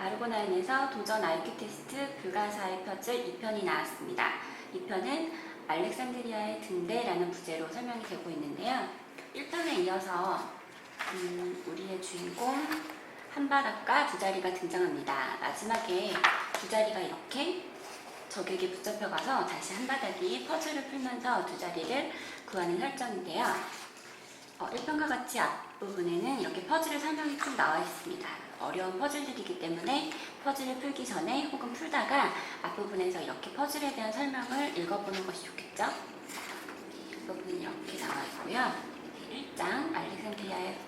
아르고나인에서 도전 IQ 테스트 불가사의 퍼즐 2편이 나왔습니다. 2편은 알렉산드리아의 등대라는 부제로 설명이 되고 있는데요. 1편에 이어서 음, 우리의 주인공 한바닥과 두 자리가 등장합니다. 마지막에 두 자리가 이렇게 적에게 붙잡혀가서 다시 한바닥이 퍼즐을 풀면서 두 자리를 구하는 설정인데요. 어, 1편과 같이 앞부분에는 이렇게 퍼즐의 설명이 쭉 나와 있습니다. 어려운 퍼즐들이기 때문에 퍼즐을 풀기 전에 혹은 풀다가 앞부분에서 이렇게 퍼즐에 대한 설명을 읽어보는 것이 좋겠죠? 앞부분이 이렇게 나와 있고요. 1장 알렉산드리아의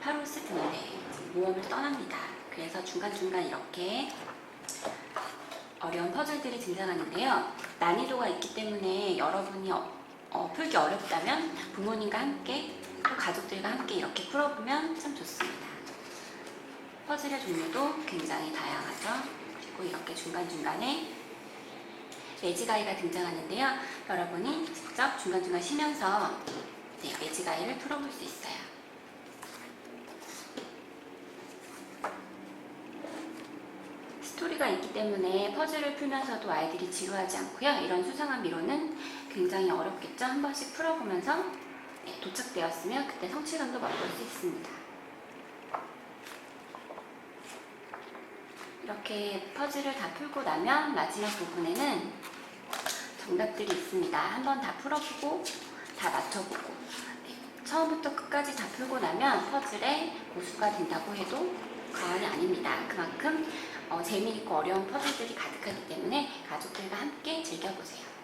파로스 등대 모험을 떠납니다. 그래서 중간중간 이렇게 어려운 퍼즐들이 등장하는데요. 난이도가 있기 때문에 여러분이 어, 어, 풀기 어렵다면 부모님과 함께 또 가족들과 함께 이렇게 풀어보면 참 좋습니다. 퍼즐의 종류도 굉장히 다양하죠. 그리고 이렇게 중간중간에 매지가이가 등장하는데요. 여러분이 직접 중간중간 쉬면서 네, 매지가이를 풀어볼 수 있어요. 스토리가 있기 때문에 퍼즐을 풀면서도 아이들이 지루하지 않고요. 이런 수상한 미로는 굉장히 어렵겠죠. 한 번씩 풀어보면서 네, 도착되었으면 그때 성취감도 맛볼 수 있습니다. 이렇게 퍼즐을 다 풀고 나면 마지막 부분에는 정답들이 있습니다. 한번 다 풀어보고 다 맞춰보고 네, 처음부터 끝까지 다 풀고 나면 퍼즐의 고수가 된다고 해도 과언이 아닙니다. 그만큼 어, 재미있고 어려운 퍼즐들이 가득하기 때문에 가족들과 함께 즐겨보세요.